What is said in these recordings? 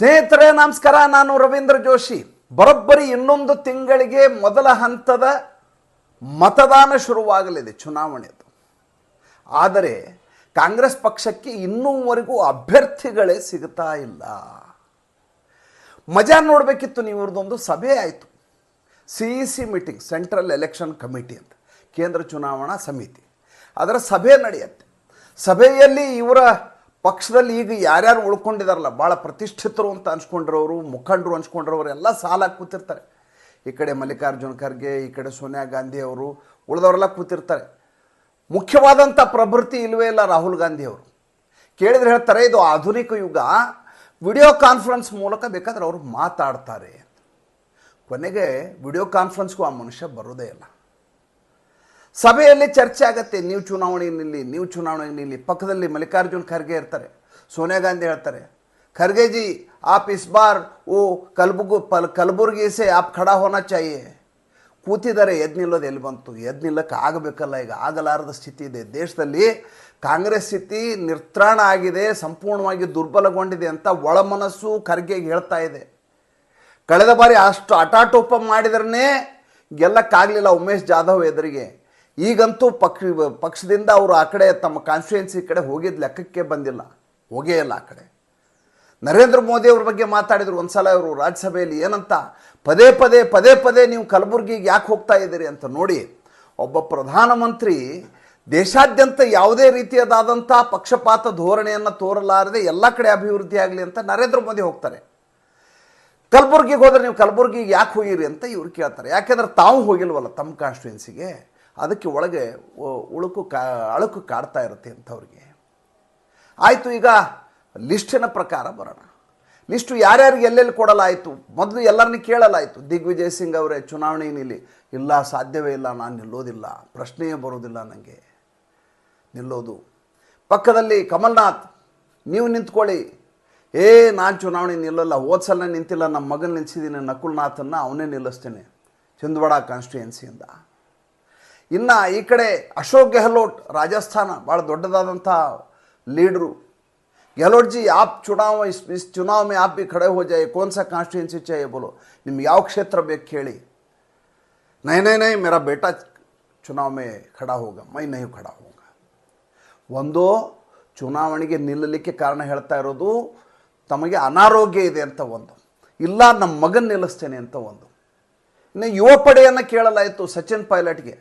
ಸ್ನೇಹಿತರೆ, ನಮಸ್ಕಾರ. ನಾನು ರವೀಂದ್ರ ಜೋಶಿ. ಬರೋಬ್ಬರಿ ಇನ್ನೊಂದು ತಿಂಗಳಿಗೆ ಮೊದಲ ಹಂತದ ಮತದಾನ ಶುರುವಾಗಲಿದೆ ಚುನಾವಣೆದು ಆದರೆ ಕಾಂಗ್ರೆಸ್ ಪಕ್ಷಕ್ಕೆ ಇನ್ನೂವರೆಗೂ ಅಭ್ಯರ್ಥಿಗಳೇ ಸಿಗ್ತಾ ಇಲ್ಲ. ಮಜಾ ನೋಡಬೇಕಿತ್ತು ನೀವು ಇವ್ರದ್ದೊಂದು ಸಭೆ ಆಯಿತು. C E C meeting, central election committee ಅಂತ, ಕೇಂದ್ರ ಚುನಾವಣಾ ಸಮಿತಿ. ಅದರ ಸಭೆ ನಡೆಯುತ್ತೆ. ಸಭೆಯಲ್ಲಿ ಇವರ ಪಕ್ಷದಲ್ಲಿ ಈಗ ಯಾರ್ಯಾರು ಉಳ್ಕೊಂಡಿದಾರಲ್ಲ, ಭಾಳ ಪ್ರತಿಷ್ಠಿತರು ಅಂತ ಅನ್ಸ್ಕೊಂಡಿರೋರು, ಮುಖಂಡರು ಅನ್ಸ್ಕೊಂಡಿರೋರು ಎಲ್ಲ ಸಾಲಾಗಿ ಕೂತಿರ್ತಾರೆ. ಈ ಕಡೆ ಮಲ್ಲಿಕಾರ್ಜುನ ಖರ್ಗೆ, ಈ ಕಡೆ ಸೋನಿಯಾ ಗಾಂಧಿ ಅವರು, ಉಳಿದವರೆಲ್ಲ ಕೂತಿರ್ತಾರೆ. ಮುಖ್ಯವಾದಂಥ ಪ್ರಭೃತಿ ಇಲ್ಲವೇ ಇಲ್ಲ ರಾಹುಲ್ ಗಾಂಧಿ ಅವರು. ಕೇಳಿದ್ರೆ ಹೇಳ್ತಾರೆ, ಇದು ಆಧುನಿಕ ಯುಗ, ವಿಡಿಯೋ ಕಾನ್ಫರೆನ್ಸ್ ಮೂಲಕ ಬೇಕಾದ್ರೆ ಅವರು ಮಾತಾಡ್ತಾರೆ ಕೊನೆಗೆ ವಿಡಿಯೋ ಕಾನ್ಫರೆನ್ಸ್ಗೂ ಆ ಮನುಷ್ಯ ಬರೋದೇ ಇಲ್ಲ. ಸಭೆಯಲ್ಲಿ ಚರ್ಚೆ ಆಗತ್ತೆ. ನೀವು ಚುನಾವಣೆ ನಿಲ್ಲಿ ನೀವು ಚುನಾವಣೆ ನಿಲ್ಲಿ ಪಕ್ಕದಲ್ಲಿ ಮಲ್ಲಿಕಾರ್ಜುನ್ ಖರ್ಗೆ ಇರ್ತಾರೆ. ಸೋನಿಯಾ ಗಾಂಧಿ ಹೇಳ್ತಾರೆ. ಖರ್ಗೆ ಜಿ ಆಪ್ ಇಸ್ ಬಾರ್, ಓ ಕಲ್ಬುಗು ಪಲ್ ಕಲಬುರ್ಗಿ ಸೆ ಆಪ್ ಖಡಾ ಹೋನ ಚಾಹಿಯೇ ಕೂತಿದ್ದಾರೆ, ಎದ್ ನಿಲ್ಲೋದು ಎಲ್ಲಿ ಬಂತು? ಎದ್ ನಿಲ್ಲಕ್ಕೆ ಆಗಬೇಕಲ್ಲ, ಈಗ ಆಗಲಾರದ ಸ್ಥಿತಿ ಇದೆ. ದೇಶದಲ್ಲಿ ಕಾಂಗ್ರೆಸ್ ಸ್ಥಿತಿ ನಿರ್ತ್ರಾಣ ಆಗಿದೆ, ಸಂಪೂರ್ಣವಾಗಿ ದುರ್ಬಲಗೊಂಡಿದೆ ಅಂತ ಒಳಮನಸ್ಸು ಖರ್ಗೆಗೆ ಹೇಳ್ತಾ ಇದೆ. ಕಳೆದ ಬಾರಿ ಅಷ್ಟು ಅಟಾಟೋಪ ಮಾಡಿದ್ರೇ ಗೆಲ್ಲಕ್ಕಾಗಲಿಲ್ಲ ಉಮೇಶ್ ಜಾಧವ್ ಎದುರಿಗೆ. ಈಗಂತೂ ಪಕ್ಷ, ಪಕ್ಷದಿಂದ ಅವರು ಆ ಕಡೆ ತಮ್ಮ ಕಾನ್ಸ್ಟಿಟ್ಯೂನ್ಸಿ ಕಡೆ ಹೋಗಿದ್ದು ಲೆಕ್ಕಕ್ಕೆ ಬಂದಿಲ್ಲ. ಹೋಗೇ ಇಲ್ಲ ಆ ಕಡೆ. ನರೇಂದ್ರ ಮೋದಿ ಅವ್ರ ಬಗ್ಗೆ ಮಾತಾಡಿದ್ರು, ಒಂದ್ಸಲ ಅವರು ರಾಜ್ಯಸಭೆಯಲ್ಲಿ ಏನಂತ, ಪದೇ ಪದೇ ಪದೇ ಪದೇ ನೀವು ಕಲಬುರಗಿಗೆ ಯಾಕೆ ಹೋಗ್ತಾ ಇದ್ದೀರಿ ಅಂತ ನೋಡಿ, ಒಬ್ಬ ಪ್ರಧಾನಮಂತ್ರಿ ದೇಶಾದ್ಯಂತ ಯಾವುದೇ ರೀತಿಯದಾದಂಥ ಪಕ್ಷಪಾತ ಧೋರಣೆಯನ್ನು ತೋರಲಾರದೆ ಎಲ್ಲ ಕಡೆ ಅಭಿವೃದ್ಧಿ ಆಗಲಿ ಅಂತ ನರೇಂದ್ರ ಮೋದಿ ಹೋಗ್ತಾರೆ. ಕಲಬುರ್ಗಿಗೆ ಹೋದರೆ ನೀವು ಕಲಬುರ್ಗಿಗೆ ಯಾಕೆ ಹೋಗಿರಿ ಅಂತ ಇವ್ರು ಕೇಳ್ತಾರೆ. ಯಾಕೆಂದ್ರೆ ತಾವು ಹೋಗಿಲ್ವಲ್ಲ ತಮ್ಮ ಕಾನ್ಸ್ಟಿಟ್ಯೂನ್ಸಿಗೆ ಅದಕ್ಕೆ ಒಳಗೆ ಉಳುಕು ಕಾ, ಅಳುಕು ಕಾಡ್ತಾ ಇರುತ್ತೆ ಅಂಥವ್ರಿಗೆ. ಆಯಿತು, ಈಗ ಲಿಸ್ಟಿನ ಪ್ರಕಾರ ಬರೋಣ. ಲಿಸ್ಟು ಯಾರ್ಯಾರಿಗೆ ಎಲ್ಲೆಲ್ಲಿ ಕೊಡಲಾಯಿತು? ಮೊದಲು ಎಲ್ಲರನ್ನೂ ಕೇಳಲಾಯಿತು. ದಿಗ್ವಿಜಯ್ ಸಿಂಗ್ ಅವರೇ, ಚುನಾವಣೆ ನಿಲ್ಲಿ ಇಲ್ಲ, ಸಾಧ್ಯವೇ ಇಲ್ಲ, ನಾನು ನಿಲ್ಲೋದಿಲ್ಲ. ಪ್ರಶ್ನೆಯೇ ಬರೋದಿಲ್ಲ ನನಗೆ ನಿಲ್ಲೋದು. ಪಕ್ಕದಲ್ಲಿ ಕಮಲ್ನಾಥ್, ನೀವು ನಿಂತ್ಕೊಳ್ಳಿ. ಏ, ನಾನು ಚುನಾವಣೆ ನಿಲ್ಲಲ್ಲ, ಹೋದ ನಿಂತಿಲ್ಲ ನಮ್ಮ ಮಗನ ನಿಲ್ಲಿಸಿದ್ದೀನಿ ನಕುಲ್ನಾಥನ್ನು ಅವನೇ ನಿಲ್ಲಿಸ್ತೇನೆ. ಚಂದವಾಡ ಕಾನ್ಸ್ಟಿಟ್ಯೂನ್ಸಿಯಿಂದ ಇನ್ನು ಈ ಕಡೆ ಅಶೋಕ್ ಗೆಹ್ಲೋಟ್ ರಾಜಸ್ಥಾನ ಭಾಳ ದೊಡ್ಡದಾದಂಥ ಲೀಡ್ರು. ಗೆಹ್ಲೋಟ್ ಜಿ ಆಪ್ ಚುನಾವ ಇಸ್ ಇಸ್ ಚುನಾವ್ ಮೇ ಆಪ್ ಬಿ ಖಡೆ ಹೋ ಕೋನ್ಸ ಕಾನ್ಸ್ಟಿಟ್ಯೂನ್ಸಿ ಚಾಯೆ ಬೋಲು. ನಿಮ್ಗೆ ಯಾವ ಕ್ಷೇತ್ರ ಬೇಕು ಕೇಳಿ. ನೈ ನೈ ನೈ ಮೇರಾ ಬೇಟಾ ಚುನಾವ್ ಮೇ ಖಡಾ ಹೋಗ, ಮೈ ನೈ ಖಡಾ ಹೋಗ. ಒಂದು ಚುನಾವಣೆಗೆ ನಿಲ್ಲಲಿಕ್ಕೆ ಕಾರಣ ಹೇಳ್ತಾ ಇರೋದು ತಮಗೆ ಅನಾರೋಗ್ಯ ಇದೆ ಅಂತ ಒಂದು. ಇಲ್ಲ ನಮ್ಮ ಮಗನ ನಿಲ್ಲಿಸ್ತೇನೆ ಅಂತ ಒಂದು. ಇನ್ನು ಯುವ ಪಡೆಯನ್ನು ಕೇಳಲಾಯಿತು ಸಚಿನ್ ಪೈಲಟ್ಗೆ.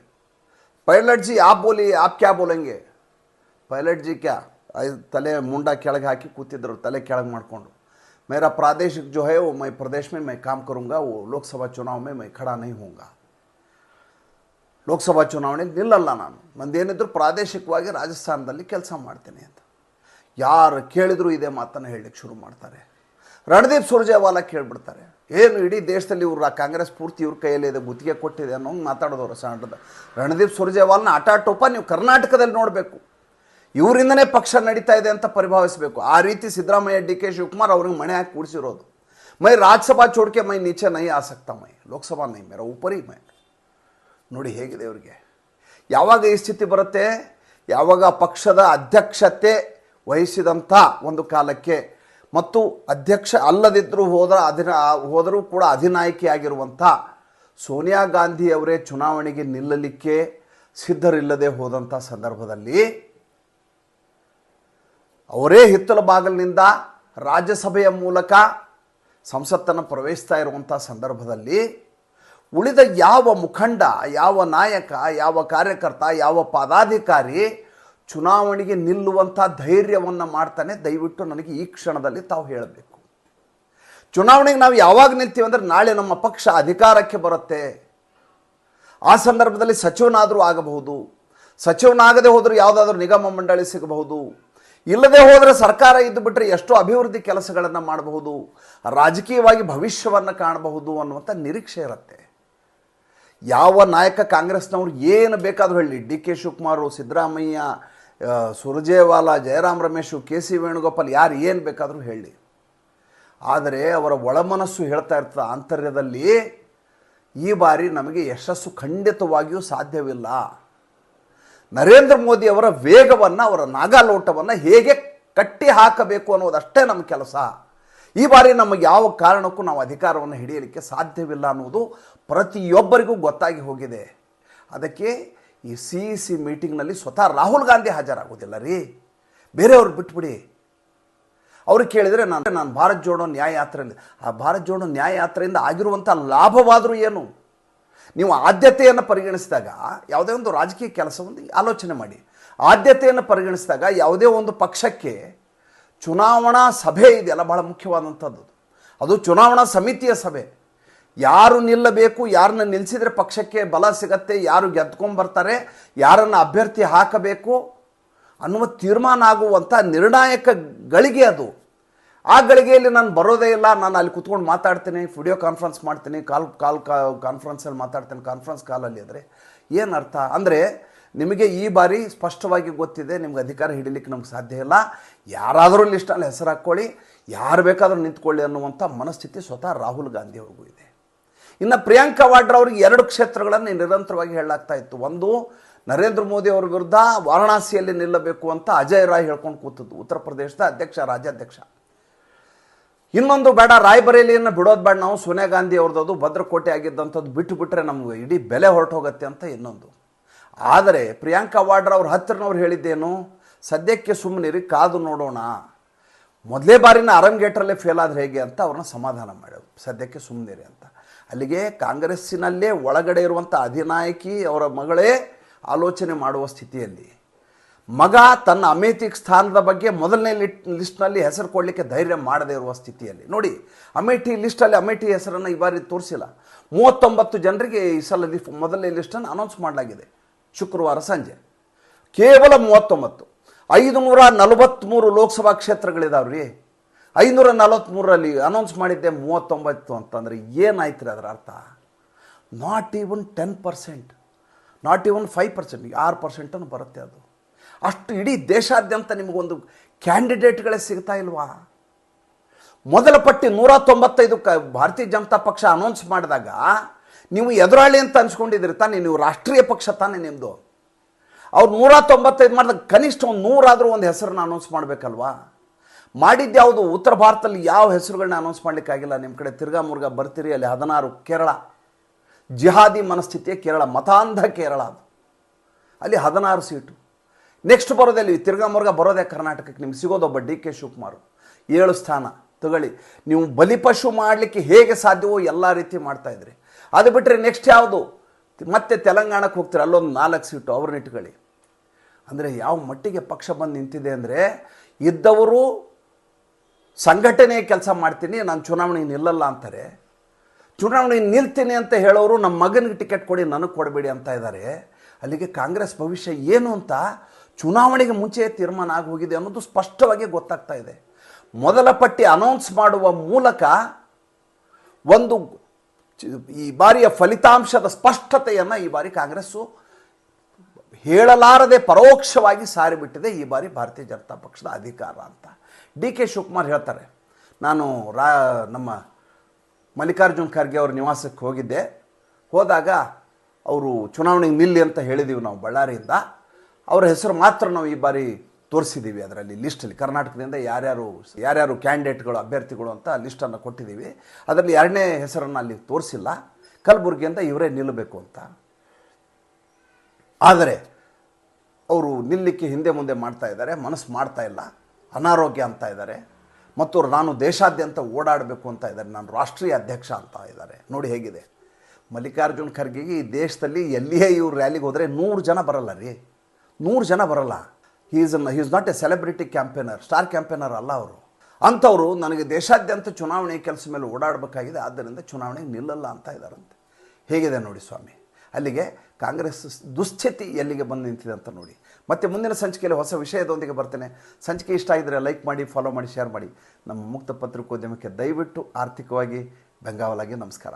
ಪೈಲಟ್ ಜಿ, ಆಪ್ ಬೋಲಿ, ಆಪ್ ಕ್ಯಾ ಬೋಲಂಗೆ? ಪೈಲಟ್ ಜಿ ಕ್ಯಾ? ತಲೆ ಮುಂಡ ಕೆಳಗೆ ಹಾಕಿ ಕೂತಿದ್ರು, ತಲೆ ಕೆಳಗೆ ಮಾಡಿಕೊಂಡು. ಮೇರಾ ಪ್ರಾದೇಶಿಕ ಜೊ ಹೇ, ಓ ಮೈ ಪ್ರದೇಶ ಮೇ ಮೈ ಕಾಮ ಕರುಂಗ, ಓ ಲೋಕಸಭಾ ಚುನಾವ್ ಮೇ ಮೈ ಖಡಾ ನೈ ಲೋಕಸಭಾ ಚುನಾವಣೆ ನಿಲ್ಲಲ್ಲ ನಾನು. ನಂದೇನಿದ್ರು ಪ್ರಾದೇಶಿಕವಾಗಿ ರಾಜಸ್ಥಾನದಲ್ಲಿ ಕೆಲಸ ಮಾಡ್ತೇನೆ ಅಂತ. ಯಾರು ಕೇಳಿದರೂ ಇದೇ ಮಾತನ್ನು ಹೇಳಲಿಕ್ಕೆ ಶುರು ಮಾಡ್ತಾರೆ. ರಣದೀಪ್ ಸುರ್ಜೇವಾಲಾ ಕೇಳಿಬಿಡ್ತಾರೆ. ಏನು ಇಡೀ ದೇಶದಲ್ಲಿ ಇವ್ರು ಕಾಂಗ್ರೆಸ್ ಪೂರ್ತಿ ಇವ್ರ ಕೈಯಲ್ಲಿದೆ ಗುತ್ತಿಗೆ ಕೊಟ್ಟಿದೆ ಅನ್ನೋ ಮಾತಾಡೋದವ್ರು ಸಣ್ಣದ. ರಣದೀಪ್ ಸುರ್ಜೇವಾಲ್ನ ಆಟಾಟೋಪ ನೀವು ಕರ್ನಾಟಕದಲ್ಲಿ ನೋಡಬೇಕು. ಇವರಿಂದನೇ ಪಕ್ಷ ನಡೀತಾ ಇದೆ ಅಂತ ಪರಿಭಾವಿಸಬೇಕು. ಆ ರೀತಿ ಸಿದ್ದರಾಮಯ್ಯ, ಡಿ ಕೆ ಶಿವಕುಮಾರ್ ಅವ್ರಿಗೆ ಮಣೆ ಹಾಕಿ ಕೂಡಿಸಿರೋದು. ಮೈ ರಾಜ್ಯಸಭಾ ಚೋಡ್ಕೆ ಮೈ ನೀಚೆ ನೈ ಆಸಕ್ತ ಮೈ, ಲೋಕಸಭಾ ನೈ ಮೇರ ಉಪರಿ ಮೈ. ನೋಡಿ ಹೇಗಿದೆ ಇವರಿಗೆ. ಯಾವಾಗ ಈ ಸ್ಥಿತಿ ಬರುತ್ತೆ? ಯಾವಾಗ ಪಕ್ಷದ ಅಧ್ಯಕ್ಷತೆ ವಹಿಸಿದಂಥ ಒಂದು ಕಾಲಕ್ಕೆ ಮತ್ತು ಅಧ್ಯಕ್ಷ ಅಲ್ಲದಿದ್ದರೂ ಹೋದ ಅಧಿನ ಹೋದರೂ ಕೂಡ ಅಧಿನಾಯಕಿಯಾಗಿರುವಂಥ ಸೋನಿಯಾ ಗಾಂಧಿ ಅವರೇ ಚುನಾವಣೆಗೆ ನಿಲ್ಲಲಿಕ್ಕೆ ಸಿದ್ಧರಿಲ್ಲದೆ ಹೋದಂಥ ಸಂದರ್ಭದಲ್ಲಿ ಅವರೇ ಹಿತ್ತಲ ಬಾಗಿಲಿನಿಂದ ರಾಜ್ಯಸಭೆಯ ಮೂಲಕ ಸಂಸತ್ತನ್ನು ಪ್ರವೇಶಿಸ್ತಾ ಇರುವಂಥ ಸಂದರ್ಭದಲ್ಲಿ ಉಳಿದ ಯಾವ ಮುಖಂಡ, ಯಾವ ನಾಯಕ, ಯಾವ ಕಾರ್ಯಕರ್ತ, ಯಾವ ಪದಾಧಿಕಾರಿ ಚುನಾವಣೆಗೆ ನಿಲ್ಲುವಂಥ ಧೈರ್ಯವನ್ನು ಮಾಡ್ತಾನೆ. ದಯವಿಟ್ಟು ನನಗೆ ಈ ಕ್ಷಣದಲ್ಲಿ ತಾವು ಹೇಳಬೇಕು. ಚುನಾವಣೆಗೆ ನಾವು ಯಾವಾಗ ನಿಲ್ತೀವಿ ಅಂದರೆ ನಾಳೆ ನಮ್ಮ ಪಕ್ಷ ಅಧಿಕಾರಕ್ಕೆ ಬರುತ್ತೆ. ಆ ಸಂದರ್ಭದಲ್ಲಿ ಸಚಿವನಾದರೂ ಆಗಬಹುದು. ಸಚಿವನಾಗದೆ ಹೋದರೂ ಯಾವುದಾದ್ರೂ ನಿಗಮ ಮಂಡಳಿ ಸಿಗಬಹುದು. ಇಲ್ಲದೆ ಹೋದರೆ ಸರ್ಕಾರ ಇದ್ದು ಬಿಟ್ಟರೆ ಎಷ್ಟೋ ಅಭಿವೃದ್ಧಿ ಕೆಲಸಗಳನ್ನು ಮಾಡಬಹುದು. ರಾಜಕೀಯವಾಗಿ ಭವಿಷ್ಯವನ್ನು ಕಾಣಬಹುದು ಅನ್ನುವಂಥ ನಿರೀಕ್ಷೆ ಇರುತ್ತೆ. ಯಾವ ನಾಯಕ ಕಾಂಗ್ರೆಸ್ನವ್ರು ಏನು ಬೇಕಾದರೂ ಹೇಳಿ. D K Shivakumar, Siddaramaiah Surjewala Jairam Ramesh, K C Venugopal ಯಾರು ಏನು ಬೇಕಾದರೂ ಹೇಳಿ. ಆದರೆ ಅವರ ಒಳಮನಸ್ಸು ಹೇಳ್ತಾ ಇರ್ತದೆ ಆಂತರ್ಯದಲ್ಲಿ ಈ ಬಾರಿ ನಮಗೆ ಯಶಸ್ಸು ಖಂಡಿತವಾಗಿಯೂ ಸಾಧ್ಯವಿಲ್ಲ. ನರೇಂದ್ರ ಮೋದಿ ಅವರ ವೇಗವನ್ನು, ಅವರ ನಾಗಾಲೋಟವನ್ನು ಹೇಗೆ ಕಟ್ಟಿ ಹಾಕಬೇಕು ಅನ್ನೋದಷ್ಟೇ ನಮ್ಮ ಕೆಲಸ. ಈ ಬಾರಿ ನಮಗೆ ಯಾವ ಕಾರಣಕ್ಕೂ ನಾವು ಅಧಿಕಾರವನ್ನು ಹಿಡಿಯಲಿಕ್ಕೆ ಸಾಧ್ಯವಿಲ್ಲ ಅನ್ನೋದು ಪ್ರತಿಯೊಬ್ಬರಿಗೂ ಗೊತ್ತಾಗಿ ಹೋಗಿದೆ. ಅದಕ್ಕೆ ಈ ಸಿ ಇ ಸಿ ಮೀಟಿಂಗ್ನಲ್ಲಿ ಸ್ವತಃ ರಾಹುಲ್ ಗಾಂಧಿ ಹಾಜರಾಗೋದಿಲ್ಲ ರೀ. ಬೇರೆಯವ್ರಿಗೆ ಬಿಟ್ಬಿಡಿ. ಅವ್ರಿಗೆ ಕೇಳಿದರೆ ನಾನು ನಾನು ಭಾರತ್ ಜೋಡೋ ನ್ಯಾಯ ಯಾತ್ರೆಯಲ್ಲಿ, ಆ ಭಾರತ್ ಜೋಡೋ ನ್ಯಾಯ ಯಾತ್ರೆಯಿಂದ ಆಗಿರುವಂಥ ಲಾಭವಾದರೂ ಏನು? ನೀವು ಆದ್ಯತೆಯನ್ನು ಪರಿಗಣಿಸಿದಾಗ ಯಾವುದೇ ಒಂದು ರಾಜಕೀಯ ಕೆಲಸವನ್ನು ಆಲೋಚನೆ ಮಾಡಿ. ಆದ್ಯತೆಯನ್ನು ಪರಿಗಣಿಸಿದಾಗ ಯಾವುದೇ ಒಂದು ಪಕ್ಷಕ್ಕೆ ಚುನಾವಣಾ ಸಭೆ ಇದೆಯಲ್ಲ, ಬಹಳ ಮುಖ್ಯವಾದಂಥದ್ದು. ಅದು ಚುನಾವಣಾ ಸಮಿತಿಯ ಸಭೆ. ಯಾರು ನಿಲ್ಲಬೇಕು, ಯಾರನ್ನ ನಿಲ್ಲಿಸಿದ್ರೆ ಪಕ್ಷಕ್ಕೆ ಬಲ ಸಿಗತ್ತೆ, ಯಾರು ಗೆದ್ಕೊಂಡ್ಬರ್ತಾರೆ ಯಾರನ್ನು ಅಭ್ಯರ್ಥಿ ಹಾಕಬೇಕು ಅನ್ನುವ ತೀರ್ಮಾನ ಆಗುವಂಥ ನಿರ್ಣಾಯಕ ಗಳಿಗೆ ಅದು. ಆ ಗಳಿಗೆಯಲ್ಲಿ ನಾನು ಬರೋದೇ ಇಲ್ಲ, ನಾನು ಅಲ್ಲಿ ಕುತ್ಕೊಂಡು ಮಾತಾಡ್ತೀನಿ ವಿಡಿಯೋ ಕಾನ್ಫರೆನ್ಸ್ ಮಾಡ್ತೀನಿ, ಕಾಲ್ ಕಾಲ್, ಕಾ ಕಾನ್ಫರೆನ್ಸಲ್ಲಿ ಮಾತಾಡ್ತೀನಿ ಕಾನ್ಫರೆನ್ಸ್ ಕಾಲಲ್ಲಿ ಅಂದರೆ ಏನು ಅರ್ಥ? ಅಂದರೆ ನಿಮಗೆ ಈ ಬಾರಿ ಸ್ಪಷ್ಟವಾಗಿ ಗೊತ್ತಿದೆ, ನಿಮ್ಗೆ ಅಧಿಕಾರ ಹಿಡಿಲಿಕ್ಕೆ ನಮ್ಗೆ ಸಾಧ್ಯ ಇಲ್ಲ, ಯಾರಾದರೂ ಲಿಸ್ಟಲ್ಲಿ ಹೆಸರು ಹಾಕ್ಕೊಳ್ಳಿ ಯಾರು ಬೇಕಾದರೂ ನಿಂತ್ಕೊಳ್ಳಿ ಅನ್ನುವಂಥ ಮನಸ್ಥಿತಿ ಸ್ವತಃ ರಾಹುಲ್ ಗಾಂಧಿ ಅವ್ರಿಗೂ ಇದೆ. ಇನ್ನು ಪ್ರಿಯಾಂಕಾ ವಾಡ್ರಾ ಅವ್ರಿಗೆ ಎರಡು ಕ್ಷೇತ್ರಗಳನ್ನು ನಿರಂತರವಾಗಿ ಹೇಳಲಾಗ್ತಾ ಇತ್ತು. ಒಂದು, ನರೇಂದ್ರ ಮೋದಿ ಅವರ ವಿರುದ್ಧ ವಾರಣಾಸಿಯಲ್ಲಿ ನಿಲ್ಲಬೇಕು ಅಂತ ಅಜಯ್ ರಾಯ್ ಹೇಳ್ಕೊಂಡು ಕೂತದ್ದು, ಉತ್ತರ ಪ್ರದೇಶದ ಅಧ್ಯಕ್ಷ, ರಾಜ್ಯಾಧ್ಯಕ್ಷ. ಇನ್ನೊಂದು ಬೇಡ, ರಾಯ್ಬರೇಲಿಯನ್ನು ಬಿಡೋದು ಬೇಡ, ನಾವು ಸೋನಿಯಾ ಗಾಂಧಿ ಅವ್ರದ್ದು ಭದ್ರಕೋಟೆ ಆಗಿದ್ದಂಥದ್ದು ಬಿಟ್ಟು ಬಿಟ್ಟರೆ ನಮ್ಗೆ ಇಡೀ ಬೆಲೆ ಹೊರಟೋಗತ್ತೆ ಅಂತ ಇನ್ನೊಂದು. ಆದರೆ ಪ್ರಿಯಾಂಕಾ ವಾಡ್ರಾ ಅವ್ರ ಹತ್ತಿರನವ್ರು ಹೇಳಿದ್ದೇನು? ಸದ್ಯಕ್ಕೆ ಸುಮ್ಮನಿರಿ ಕಾದು ನೋಡೋಣ. ಮೊದಲೇ ಬಾರಿನ ಅರಂಗೇಟ್ರಲ್ಲೇ ಫೇಲ್ ಆದ್ರೆ ಹೇಗೆ ಅಂತ ಅವ್ರನ್ನ ಸಮಾಧಾನ ಮಾಡೋದು. ಸದ್ಯಕ್ಕೆ ಸುಮ್ಮನಿರಿ ಅಂತ. ಅಲ್ಲಿಗೆ ಕಾಂಗ್ರೆಸ್ಸಿನಲ್ಲೇ ಒಳಗಡೆ ಇರುವಂಥ ಅಧಿನಾಯಕಿ ಅವರ ಮಗಳೇ ಆಲೋಚನೆ ಮಾಡುವ ಸ್ಥಿತಿಯಲ್ಲಿ. ಮಗ ತನ್ನ ಅಮೇಥಿಕ್ ಸ್ಥಾನದ ಬಗ್ಗೆ ಮೊದಲನೇ ಲಿಟ್, ಲಿಸ್ಟ್ನಲ್ಲಿ ಹೆಸರು ಕೊಡಲಿಕ್ಕೆ ಧೈರ್ಯ ಮಾಡದೇ ಇರುವ ಸ್ಥಿತಿಯಲ್ಲಿ. ನೋಡಿ ಅಮೇಠಿ ಲಿಸ್ಟಲ್ಲಿ ಅಮೇಠಿ ಹೆಸರನ್ನು ಈ ಬಾರಿ ತೋರಿಸಿಲ್ಲ. ಮೂವತ್ತೊಂಬತ್ತು ಜನರಿಗೆ ಈ ಸಲ ಮೊದಲನೇ ಲಿಸ್ಟನ್ನು ಅನೌನ್ಸ್ ಮಾಡಲಾಗಿದೆ. ಶುಕ್ರವಾರ ಸಂಜೆ. ಕೇವಲ ಮೂವತ್ತೊಂಬತ್ತು. ಐದುನೂರ ನಲವತ್ತ್ಮೂರು ಲೋಕಸಭಾ ಕ್ಷೇತ್ರಗಳಿದಾವೆ ರೀ ಐನೂರ ನಲವತ್ತ್ಮೂರರಲ್ಲಿ ಅನೌನ್ಸ್ ಮಾಡಿದ್ದೆ ಮೂವತ್ತೊಂಬತ್ತು ಅಂತಂದರೆ ಏನಾಯ್ತು ರೀ ಅದರ ಅರ್ಥ? Not even ten percent not even five percent ಆರು ಪರ್ಸೆಂಟನ್ನು ಬರುತ್ತೆ ಅದು. ಅಷ್ಟು ಇಡೀ ದೇಶಾದ್ಯಂತ ನಿಮಗೊಂದು ಕ್ಯಾಂಡಿಡೇಟ್ಗಳೇ ಸಿಗ್ತಾ ಇಲ್ವಾ? ಮೊದಲ ಪಟ್ಟಿ ನೂರ ತೊಂಬತ್ತೈದು ಕ ಭಾರತೀಯ ಜನತಾ ಪಕ್ಷ ಅನೌನ್ಸ್ ಮಾಡಿದಾಗ ನೀವು ಎದುರಾಳಿ ಅಂತ ಅನ್ಸ್ಕೊಂಡಿದ್ರಿ ತಾನೇ, ನೀವು ರಾಷ್ಟ್ರೀಯ ಪಕ್ಷ ತಾನೇ ನಿಮ್ಮದು ಅವ್ರು ನೂರ ತೊಂಬತ್ತೈದು ಮಾಡಿದಾಗ ಕನಿಷ್ಠ ಒಂದು ನೂರಾದರೂ ಒಂದು ಹೆಸರನ್ನ ಅನೌನ್ಸ್ ಮಾಡಬೇಕಲ್ವಾ? ಮಾಡಿದ್ದು ಯಾವುದು ಉತ್ತರ ಭಾರತದಲ್ಲಿ ಯಾವ ಹೆಸರುಗಳನ್ನ ಅನೌನ್ಸ್ ಮಾಡಲಿಕ್ಕಾಗಿಲ್ಲ ನಿಮ್ಮ ಕಡೆ ತಿರ್ಗಾ ಮುರ್ಗ ಬರ್ತೀರಿ. ಅಲ್ಲಿ ಹದಿನಾರು ಕೇರಳ. ಜಿಹಾದಿ ಮನಸ್ಥಿತಿಯ ಕೇರಳ. ಮತಾಂಧ ಕೇರಳ ಅದು. ಅಲ್ಲಿ ಹದಿನಾರು ಸೀಟು. ನೆಕ್ಸ್ಟ್ ಬರೋದಲ್ಲಿ ತಿರ್ಗಾ ಮುರ್ಗ ಬರೋದೇ ಕರ್ನಾಟಕಕ್ಕೆ. ನಿಮ್ಗೆ ಸಿಗೋದೊಬ್ಬ ಡಿ ಕೆ ಶಿವಕುಮಾರ್. ಏಳು ಸ್ಥಾನ. ತಗೊಳ್ಳಿ. ನೀವು ಬಲಿಪಶು ಮಾಡಲಿಕ್ಕೆ ಹೇಗೆ ಸಾಧ್ಯವೋ ಎಲ್ಲ ರೀತಿ ಮಾಡ್ತಾ ಇದ್ರಿ. ಅದು ಬಿಟ್ಟರೆ ನೆಕ್ಸ್ಟ್ ಯಾವುದು? ಮತ್ತೆ ತೆಲಂಗಾಣಕ್ಕೆ ಹೋಗ್ತೀರಿ? ಅಲ್ಲೊಂದು ನಾಲ್ಕು ಸೀಟು. ಅವ್ರನ್ನ ಇಟ್ಕೊಳ್ಳಿ. ಅಂದರೆ ಯಾವ ಮಟ್ಟಿಗೆ ಪಕ್ಷ ಬಂದು ನಿಂತಿದೆ ಅಂದರೆ, ಇದ್ದವರು ಸಂಘಟನೆ ಕೆಲಸ ಮಾಡ್ತೀನಿ, ನಾನು ಚುನಾವಣೆ ನಿಲ್ಲಲ್ಲ ಅಂತಾರೆ. ಚುನಾವಣೆ ನಿಲ್ತೀನಿ ಅಂತ ಹೇಳೋರು ನಮ್ಮ ಮಗನಿಗೆ ಟಿಕೆಟ್ ಕೊಡಿ, ನನಗೆ ಕೊಡಬೇಡಿ ಅಂತ ಇದ್ದಾರೆ ಅಲ್ಲಿಗೆ ಕಾಂಗ್ರೆಸ್ ಭವಿಷ್ಯ ಏನು ಅಂತ ಚುನಾವಣೆಗೆ ಮುಂಚೆ ತೀರ್ಮಾನ ಆಗಿ ಹೋಗಿದೆ ಅನ್ನೋದು ಸ್ಪಷ್ಟವಾಗಿ ಗೊತ್ತಾಗ್ತಾ ಇದೆ. ಮೊದಲ ಪಟ್ಟಿ ಅನೌನ್ಸ್ ಮಾಡುವ ಮೂಲಕ ಒಂದು ಈ ಬಾರಿಯ ಫಲಿತಾಂಶದ ಸ್ಪಷ್ಟತೆಯನ್ನು ಈ ಬಾರಿ ಕಾಂಗ್ರೆಸ್ಸು ಹೇಳಲಾರದೆ ಪರೋಕ್ಷವಾಗಿ ಸಾರಿಬಿಟ್ಟಿದೆ ಈ ಬಾರಿ ಭಾರತೀಯ ಜನತಾ ಪಕ್ಷದ ಅಧಿಕಾರ ಅಂತ. ಡಿ ಕೆ ಶಿವಕುಮಾರ್ ಹೇಳ್ತಾರೆ, ನಾನು ರಾ, ನಮ್ಮ ಮಲ್ಲಿಕಾರ್ಜುನ್ ಖರ್ಗೆ ಅವ್ರ ನಿವಾಸಕ್ಕೆ ಹೋಗಿದ್ದೆ. ಹೋದಾಗ ಅವರು ಚುನಾವಣೆಗೆ ನಿಲ್ಲಿ ಅಂತ ಹೇಳಿದ್ದೀವಿ ನಾವು ಬಳ್ಳಾರಿಯಿಂದ. ಅವರ ಹೆಸರು ಮಾತ್ರ ನಾವು ಈ ಬಾರಿ ತೋರಿಸಿದ್ದೀವಿ ಅದರಲ್ಲಿ ಲಿಸ್ಟಲ್ಲಿ ಕರ್ನಾಟಕದಿಂದ ಯಾರ್ಯಾರು ಯಾರ್ಯಾರು ಕ್ಯಾಂಡಿಡೇಟ್ಗಳು ಅಭ್ಯರ್ಥಿಗಳು ಅಂತ ಲಿಸ್ಟನ್ನು ಕೊಟ್ಟಿದ್ದೀವಿ ಅದರಲ್ಲಿ ಎರಡನೇ ಹೆಸರನ್ನು ಅಲ್ಲಿ ತೋರಿಸಿಲ್ಲ. ಕಲಬುರಗಿಯಿಂದ ಇವರೇ ನಿಲ್ಲಬೇಕು ಅಂತ. ಆದರೆ ಅವರು ನಿಲ್ಲಕ್ಕೆ ಹಿಂದೆ ಮುಂದೆ ಮಾಡ್ತಾ ಇದ್ದಾರೆ, ಮನಸ್ಸು ಮಾಡ್ತಾ ಇಲ್ಲ, ಅನಾರೋಗ್ಯ ಅಂತ ಇದ್ದಾರೆ, ಮತ್ತು ನಾನು ದೇಶಾದ್ಯಂತ ಓಡಾಡಬೇಕು ಅಂತ ಇದ್ದಾರೆ, ನಾನು ರಾಷ್ಟ್ರೀಯ ಅಧ್ಯಕ್ಷ ಅಂತ ಇದ್ದಾರೆ. ನೋಡಿ ಹೇಗಿದೆ. ಮಲ್ಲಿಕಾರ್ಜುನ್ ಖರ್ಗೆಗೆ ಈ ದೇಶದಲ್ಲಿ ಎಲ್ಲಿಯೇ ಇವ್ರು ರ್ಯಾಲಿಗೆ ಹೋದರೆ ನೂರು ಜನ ಬರಲ್ಲ ರೀ. ನೂರು ಜನ ಬರಲ್ಲ. Is he is not a celebrity campaigner star campaigner ಅಲ್ಲ ಅವರು. ಅಂಥವರು ನನಗೆ ದೇಶಾದ್ಯಂತ ಚುನಾವಣೆ ಕೆಲಸ ಮೇಲೆ ಓಡಾಡಬೇಕಾಗಿದೆ, ಆದ್ದರಿಂದ ಚುನಾವಣೆಗೆ ನಿಲ್ಲಲ್ಲ ಅಂತ ಇದ್ದಾರಂತೆ. ಹೇಗಿದೆ ನೋಡಿ ಸ್ವಾಮಿ. ಅಲ್ಲಿಗೆ ಕಾಂಗ್ರೆಸ್ ದುಸ್ಥಿತಿ ಎಲ್ಲಿಗೆ ಬಂದು ನಿಂತಿದೆ ಅಂತ ನೋಡಿ. ಮತ್ತೆ ಮುಂದಿನ ಸಂಚಿಕೆಯಲ್ಲಿ ಹೊಸ ವಿಷಯದೊಂದಿಗೆ ಬರ್ತೇನೆ. ಸಂಚಿಕೆ ಇಷ್ಟ ಆಗಿದ್ದರೆ ಲೈಕ್ ಮಾಡಿ ಫಾಲೋ ಮಾಡಿ ಶೇರ್ ಮಾಡಿ. ನಮ್ಮ ಮುಕ್ತ ಪತ್ರಿಕೋದ್ಯಮಕ್ಕೆ ದಯವಿಟ್ಟು ಆರ್ಥಿಕವಾಗಿ ಬೆಂಗಾವಲಾಗಿ ನಮಸ್ಕಾರ.